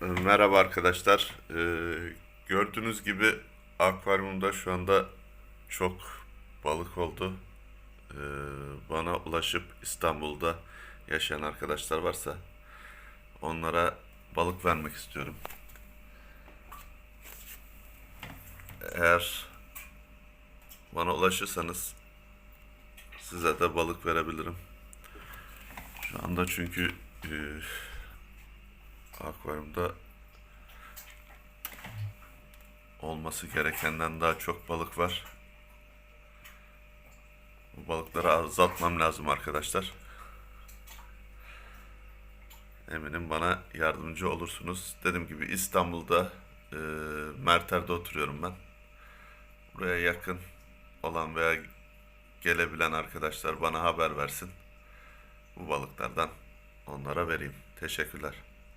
Merhaba arkadaşlar. Ee, gördüğünüz gibi akvaryumda şu anda çok balık oldu. Ee, bana ulaşıp İstanbul'da yaşayan arkadaşlar varsa onlara balık vermek istiyorum. Eğer bana ulaşırsanız size de balık verebilirim. Şu anda çünkü e, akvaryumda olması gerekenden daha çok balık var. Bu balıkları azaltmam lazım arkadaşlar. Eminim bana yardımcı olursunuz. Dediğim gibi İstanbul'da e, Merter'de oturuyorum ben. Buraya yakın olan veya gelebilen arkadaşlar bana haber versin. Bu balıklardan onlara vereyim. Teşekkürler.